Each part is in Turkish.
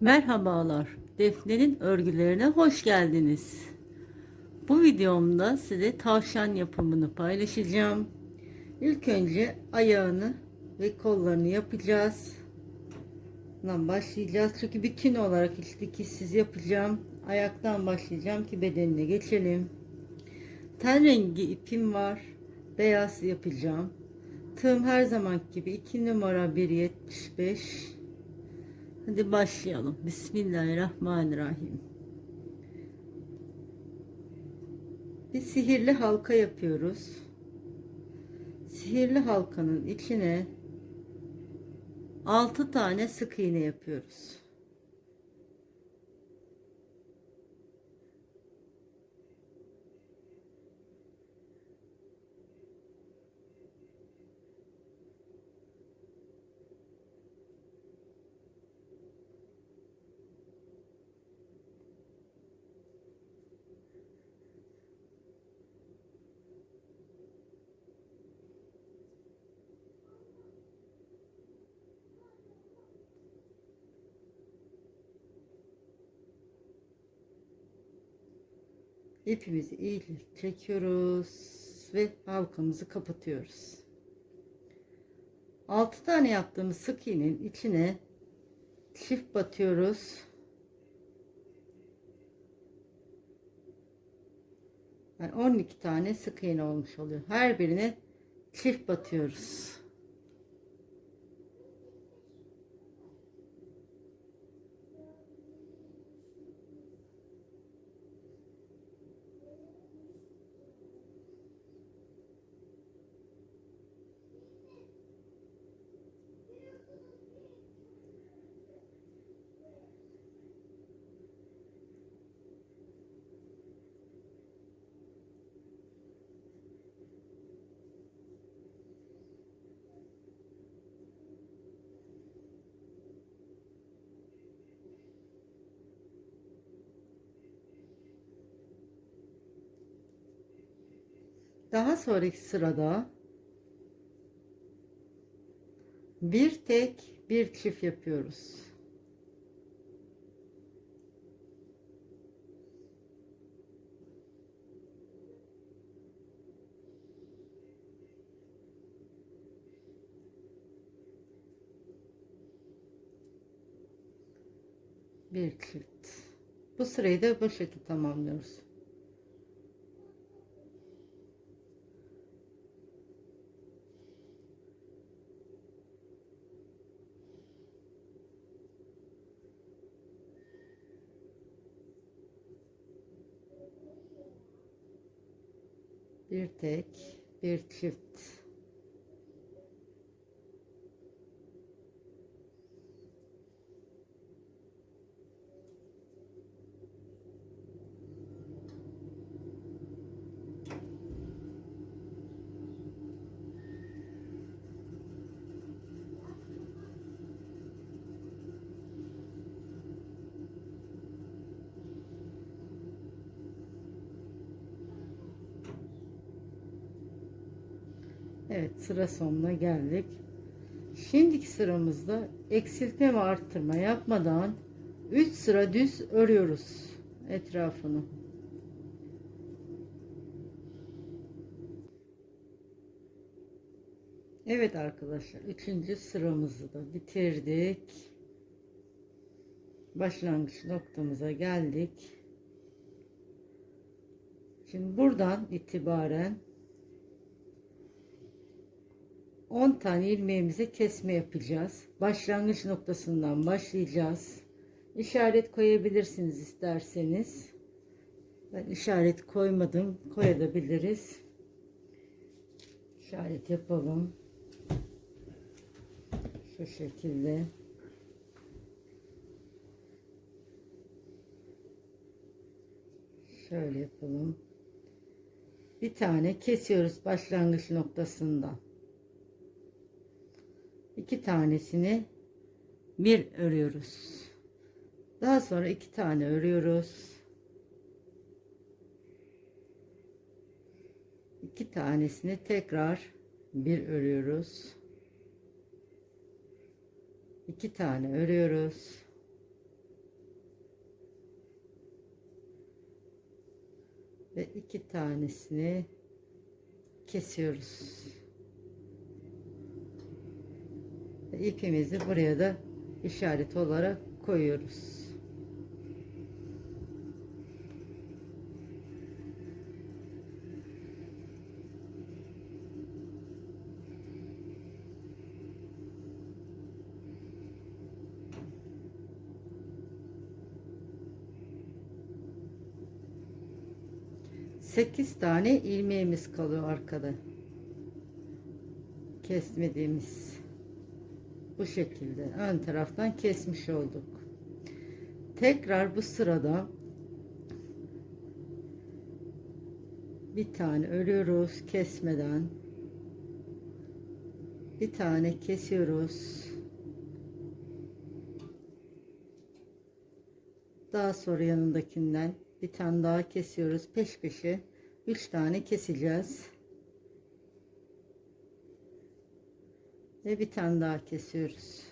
Merhabalar, Defne'nin örgülerine hoş geldiniz. Bu videomda size tavşan yapımını paylaşacağım. İlk önce ayağını ve kollarını yapacağız. Bundan başlayacağız çünkü bütün olarak hiç dikişsiz yapacağım. Ayaktan başlayacağım ki bedenine geçelim. Ten rengi ipim var. Beyaz yapacağım. Tığım her zaman gibi 2 numara 1.75 Hadi başlayalım. Bismillahirrahmanirrahim. Bir sihirli halka yapıyoruz. Sihirli halkanın içine 6 tane sık iğne yapıyoruz. İpimizi iyice çekiyoruz ve halkamızı kapatıyoruz. 6 tane yaptığımız sık iğnenin içine çift batıyoruz. Yani 12 tane sık iğne olmuş oluyor. Her birine çift batıyoruz. Daha sonraki sırada bir tek bir çift yapıyoruz. Bir çift. Bu sırayı da bu şekilde tamamlıyoruz. Bir tek, bir çift. Evet sıra sonuna geldik. Şimdiki sıramızda eksiltme ve arttırma yapmadan 3 sıra düz örüyoruz etrafını. Evet arkadaşlar 3. sıramızı da bitirdik. Başlangıç noktamıza geldik. Şimdi buradan itibaren 10 tane ilmeğimize kesme yapacağız. Başlangıç noktasından başlayacağız. İşaret koyabilirsiniz isterseniz. Ben işaret koymadım. Koyabiliriz. İşaret yapalım. Şu şekilde. Şöyle yapalım. Bir tane kesiyoruz başlangıç noktasından iki tanesini bir örüyoruz. Daha sonra iki tane örüyoruz. iki tanesini tekrar bir örüyoruz. iki tane örüyoruz. Ve iki tanesini kesiyoruz. İpimizi buraya da işaret olarak koyuyoruz. Sekiz tane ilmeğimiz kalıyor arkada. Kesmediğimiz. Bu şekilde ön taraftan kesmiş olduk. Tekrar bu sırada bir tane örüyoruz kesmeden. Bir tane kesiyoruz. Daha sonra yanındakinden bir tane daha kesiyoruz peş peşe. Üç tane keseceğiz. Ve bir tane daha kesiyoruz.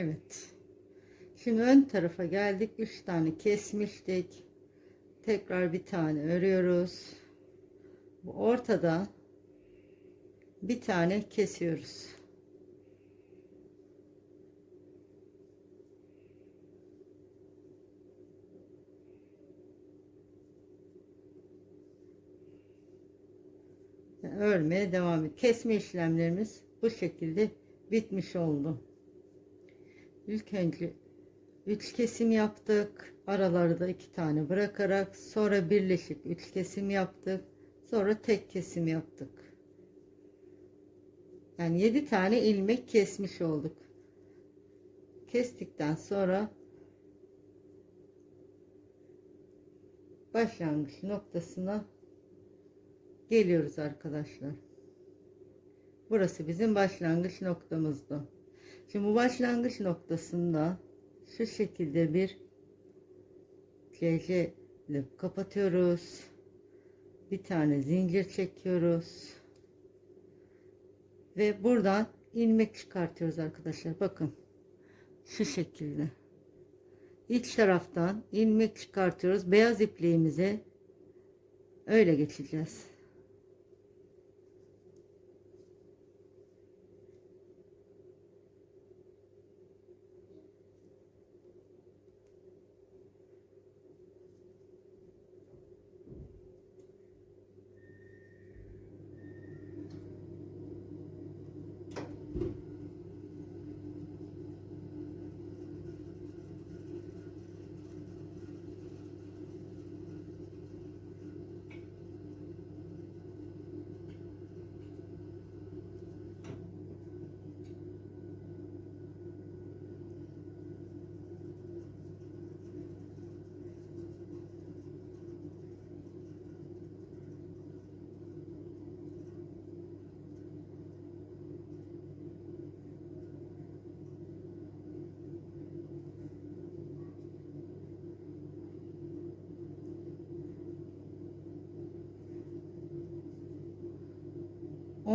Evet. Şimdi ön tarafa geldik. Üç tane kesmiştik. Tekrar bir tane örüyoruz. Bu ortada bir tane kesiyoruz. Örmeye devam et. Kesme işlemlerimiz bu şekilde bitmiş oldu. İlk önce üç kesim yaptık. Araları da iki tane bırakarak sonra birleşik üç kesim yaptık. Sonra tek kesim yaptık. Yani yedi tane ilmek kesmiş olduk. Kestikten sonra başlangıç noktasına geliyoruz arkadaşlar. Burası bizim başlangıç noktamızdı. Şimdi bu başlangıç noktasında şu şekilde bir CC ile kapatıyoruz. Bir tane zincir çekiyoruz. Ve buradan ilmek çıkartıyoruz arkadaşlar. Bakın. Şu şekilde. İç taraftan ilmek çıkartıyoruz. Beyaz ipliğimize öyle geçeceğiz.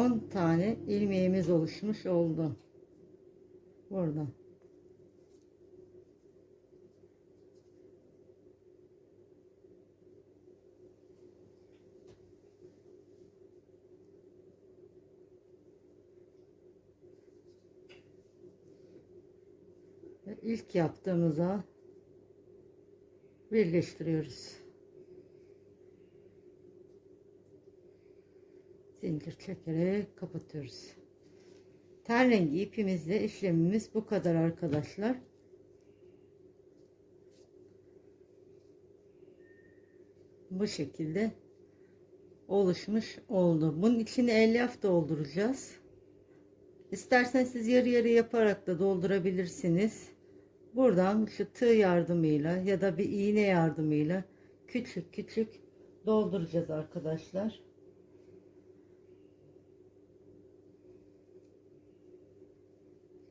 On tane ilmeğimiz oluşmuş oldu. Burada. Ve ilk yaptığımıza birleştiriyoruz. Zincir çekerek kapatıyoruz. Ten rengi ipimizle işlemimiz bu kadar arkadaşlar. Bu şekilde oluşmuş oldu. Bunun içine elyaf dolduracağız. İsterseniz siz yarı yarı yaparak da doldurabilirsiniz. Buradan şu tığ yardımıyla ya da bir iğne yardımıyla küçük küçük dolduracağız arkadaşlar.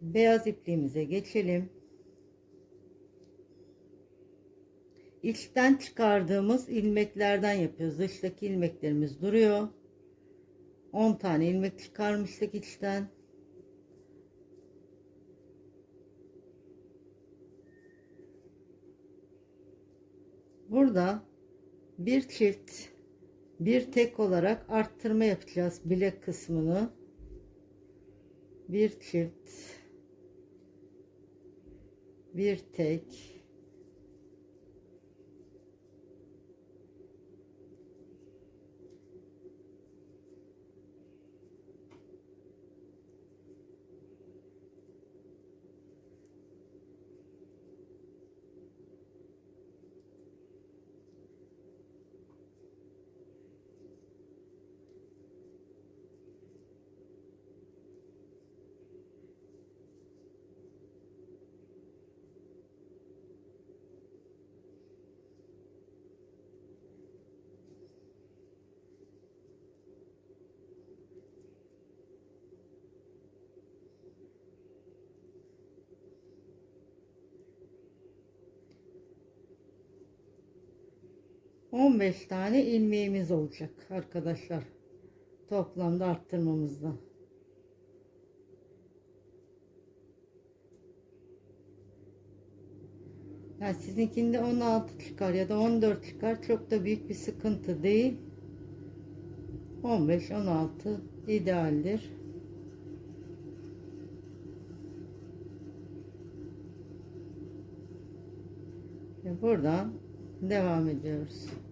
Beyaz ipliğimize geçelim. İçten çıkardığımız ilmeklerden yapıyoruz. Dıştaki ilmeklerimiz duruyor. 10 tane ilmek çıkarmıştık içten. Burada bir çift bir tek olarak arttırma yapacağız bilek kısmını. Bir çift bir tek 15 tane ilmeğimiz olacak arkadaşlar. Toplamda arttırmamızda. Yani sizinkinde 16 çıkar ya da 14 çıkar. Çok da büyük bir sıkıntı değil. 15-16 idealdir. Ve buradan devam ediyoruz.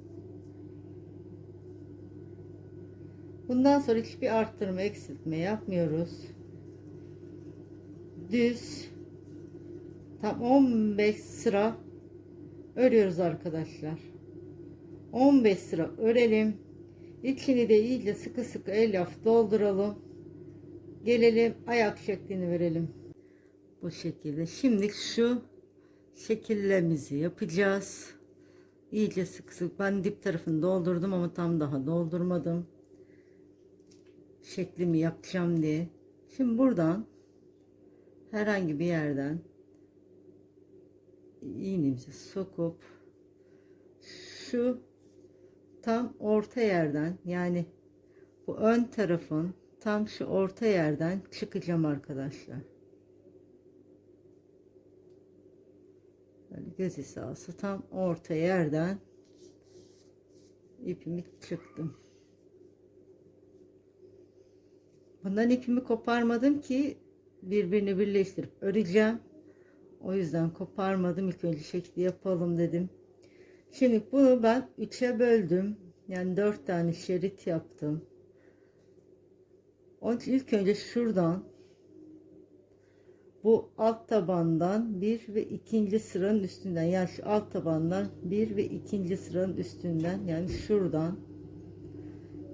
Bundan sonra hiçbir arttırma eksiltme yapmıyoruz. Düz tam 15 sıra örüyoruz arkadaşlar. 15 sıra örelim. İçini de iyice sıkı sıkı elyaf dolduralım. Gelelim ayak şeklini verelim. Bu şekilde. Şimdi şu şekillerimizi yapacağız. İyice sık sık. Ben dip tarafını doldurdum ama tam daha doldurmadım. Şeklimi yapacağım diye. Şimdi buradan herhangi bir yerden iğnemizi sokup şu tam orta yerden yani bu ön tarafın tam şu orta yerden çıkacağım arkadaşlar. Böyle göz hizası tam orta yerden ipimi çıktım. Bundan ipimi koparmadım ki birbirini birleştirip öreceğim. O yüzden koparmadım. İlk önce şekli yapalım dedim. Şimdi bunu ben üçe böldüm. Yani dört tane şerit yaptım. Onun için ilk önce şuradan bu alt tabandan bir ve ikinci sıranın üstünden yani şu alt tabandan bir ve ikinci sıranın üstünden yani şuradan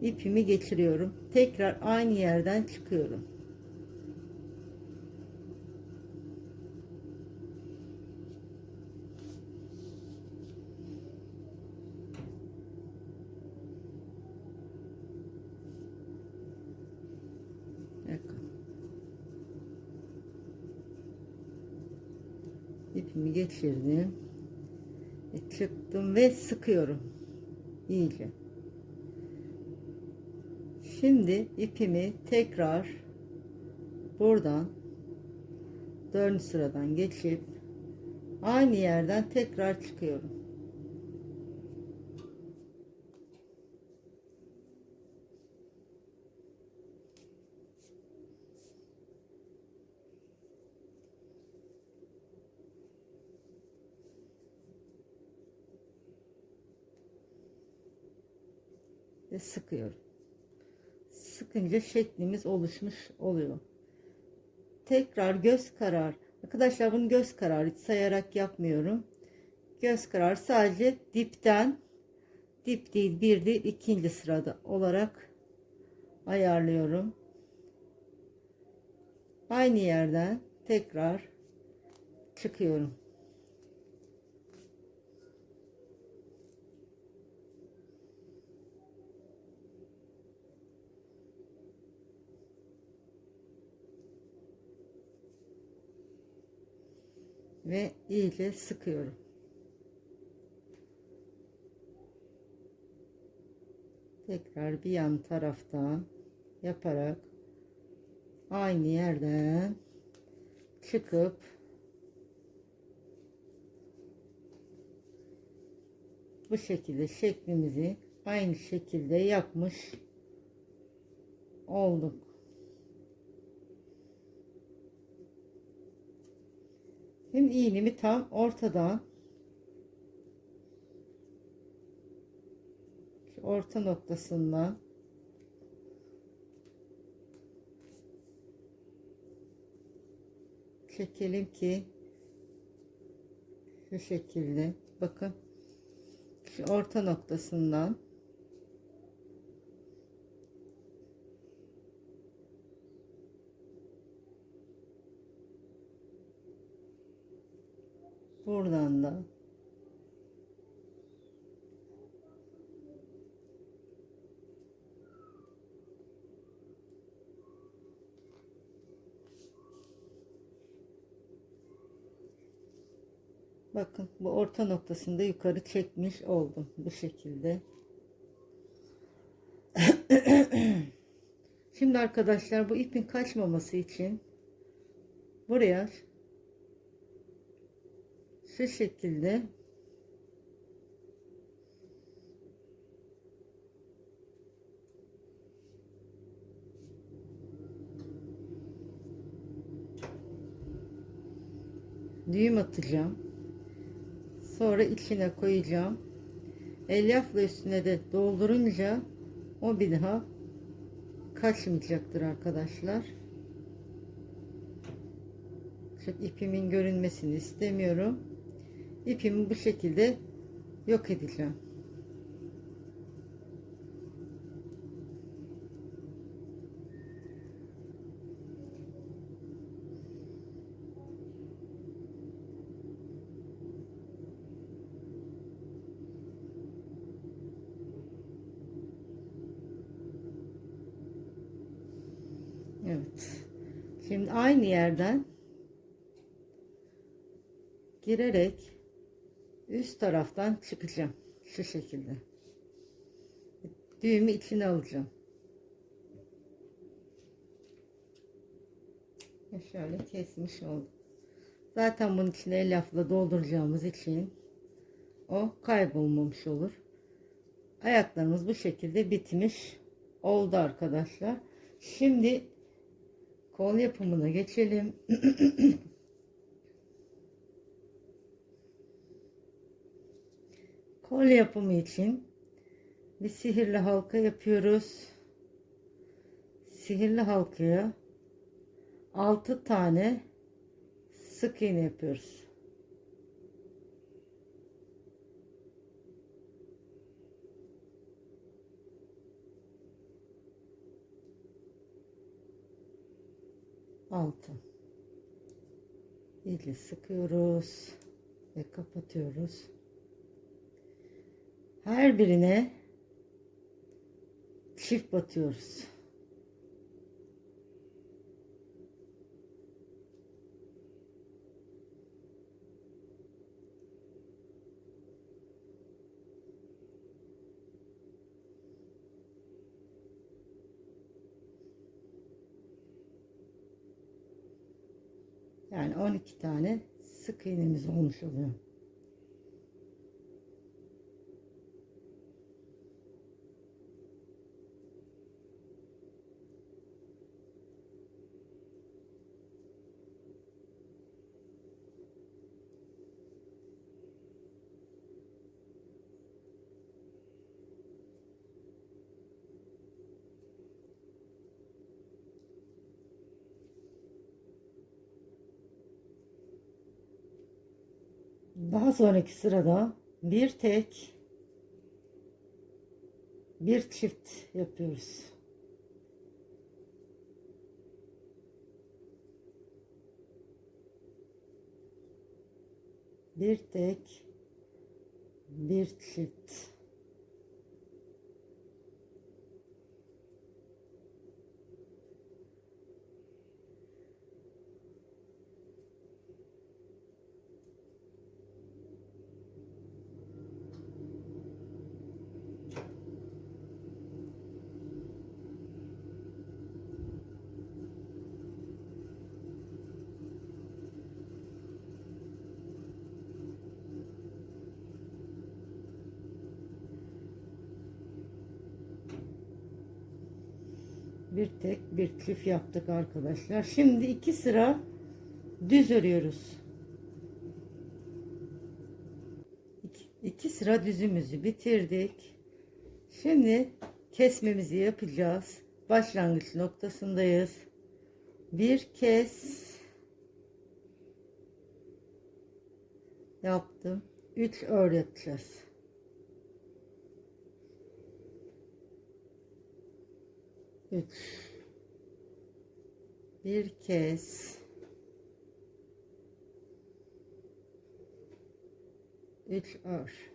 ipimi geçiriyorum. Tekrar aynı yerden çıkıyorum. İpimi geçirdim ve çıktım ve sıkıyorum iyice şimdi ipimi tekrar buradan dördüncü sıradan geçip aynı yerden tekrar çıkıyorum ve sıkıyorum. Sıkınca şeklimiz oluşmuş oluyor. Tekrar göz karar. Arkadaşlar bunu göz kararı sayarak yapmıyorum. Göz karar sadece dipten dip değil bir değil ikinci sırada olarak ayarlıyorum. Aynı yerden tekrar çıkıyorum. Ve iyice sıkıyorum. Tekrar bir yan taraftan yaparak aynı yerden çıkıp bu şekilde şeklimizi aynı şekilde yapmış olduk. Şimdi iğnemi tam ortadan orta noktasından çekelim ki şu şekilde. Bakın şu orta noktasından buradan da Bakın bu orta noktasında yukarı çekmiş oldum bu şekilde. Şimdi arkadaşlar bu ipin kaçmaması için buraya şu şekilde düğüm atacağım. Sonra içine koyacağım. Elyafla üstüne de doldurunca o bir daha kaçmayacaktır arkadaşlar. Çünkü ipimin görünmesini istemiyorum. İpimi bu şekilde yok edeceğim. Evet. Şimdi aynı yerden girerek üst taraftan çıkacağım. Şu şekilde. Düğümü içine alacağım. Ve Şöyle kesmiş oldum. Zaten bunun içine lafla dolduracağımız için o kaybolmamış olur. Ayaklarımız bu şekilde bitmiş oldu arkadaşlar. Şimdi kol yapımına geçelim. kol yapımı için bir sihirli halka yapıyoruz. Sihirli halkaya 6 tane sık iğne yapıyoruz. Altı. İyice sıkıyoruz ve kapatıyoruz. Her birine çift batıyoruz. Yani 12 tane sık iğnemiz olmuş oluyor. Daha sonraki sırada bir tek bir çift yapıyoruz. Bir tek bir çift. Bir çift yaptık arkadaşlar. Şimdi iki sıra düz örüyoruz. İki, iki sıra düzümüzü bitirdik. Şimdi kesmemizi yapacağız. Başlangıç noktasındayız. Bir kez yaptım. Üç ör yapacağız. Üç. Bir kez. Üç ör.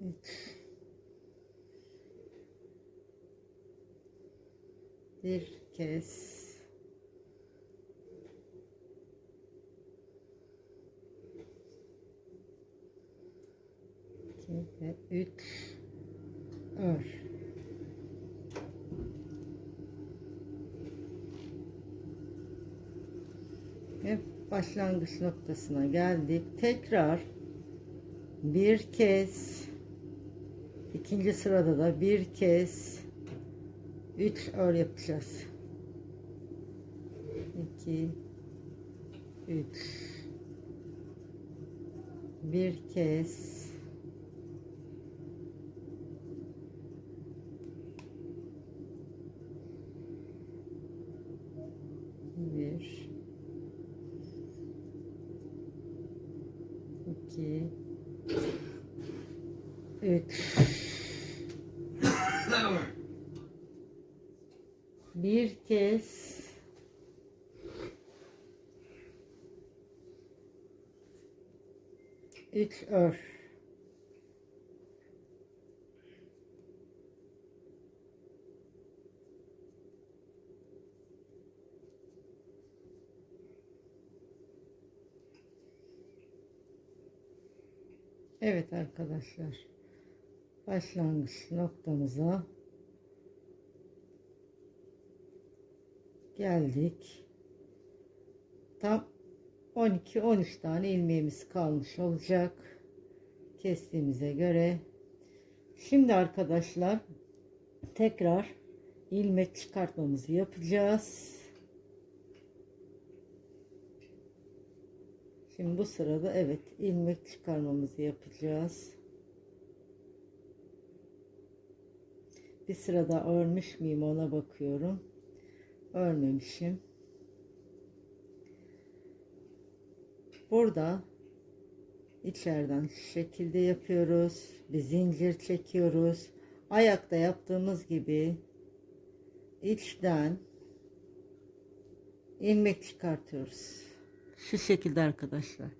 Üç. Bir kez. iki ve üç ör. Ve başlangıç noktasına geldik. Tekrar bir kez ikinci sırada da bir kez üç ör yapacağız. 2 3 bir kez bir iki üç bir kez. Üç ör. Evet arkadaşlar başlangıç noktamıza geldik. Tam 12-13 tane ilmeğimiz kalmış olacak. Kestiğimize göre. Şimdi arkadaşlar tekrar ilmek çıkartmamızı yapacağız. Şimdi bu sırada evet ilmek çıkarmamızı yapacağız. Bir sırada örmüş müyüm ona bakıyorum. Örmemişim. Burada içeriden şu şekilde yapıyoruz. Bir zincir çekiyoruz. Ayakta yaptığımız gibi içten ilmek çıkartıyoruz. Şu şekilde arkadaşlar.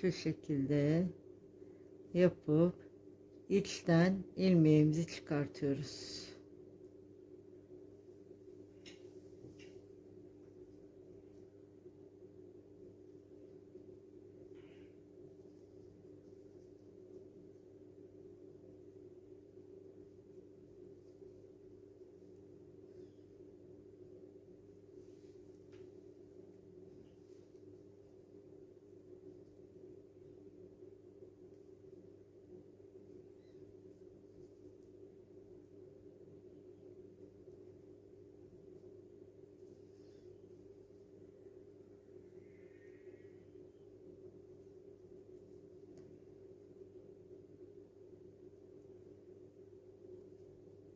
Şu şekilde yapıp içten ilmeğimizi çıkartıyoruz.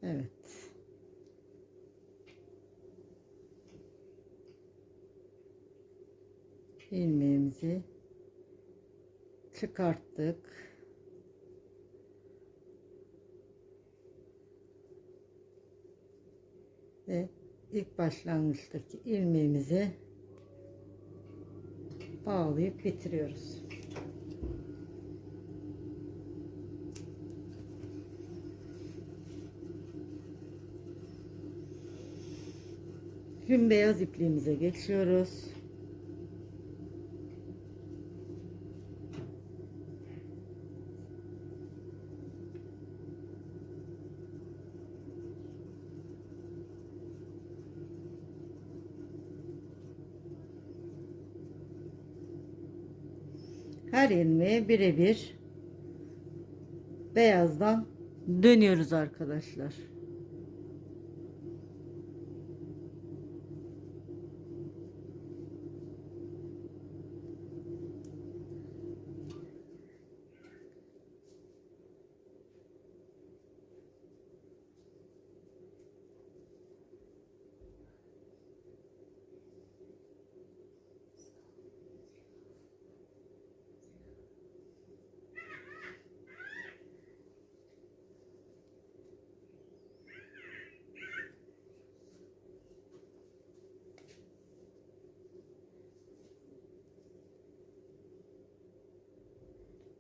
Evet. ilmeğimizi çıkarttık. Ve ilk başlangıçtaki ilmeğimizi bağlayıp bitiriyoruz. Şimdi beyaz ipliğimize geçiyoruz. Her ilmeğe birebir beyazdan dönüyoruz arkadaşlar.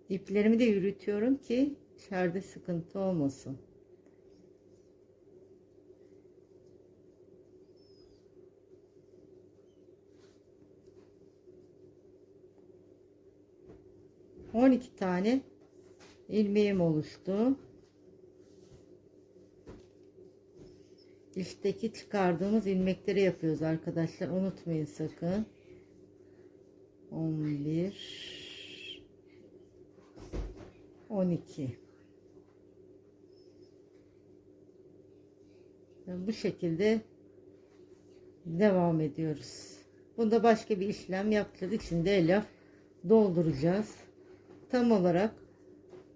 İplerimi de yürütüyorum ki içeride sıkıntı olmasın. On iki tane ilmeğim oluştu. İçteki çıkardığımız ilmekleri yapıyoruz arkadaşlar. Unutmayın sakın. 11 12 Ve bu şekilde devam ediyoruz. Bunda başka bir işlem yapacağız. İçinde elyaf dolduracağız. Tam olarak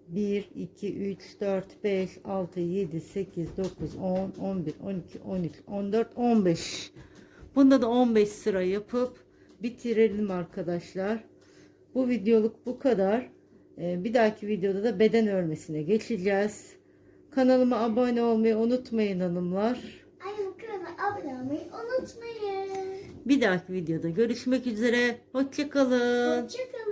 1, 2, 3, 4, 5, 6, 7, 8, 9, 10, 11, 12, 13, 14, 15. Bunda da 15 sıra yapıp bitirelim arkadaşlar. Bu videoluk bu kadar. Ee, Bir dahaki videoda da beden örmesine geçeceğiz. Kanalıma abone olmayı unutmayın hanımlar. Ay bu kanala abone olmayı unutmayın. Bir dahaki videoda görüşmek üzere. Hoşçakalın. Hoşçakalın.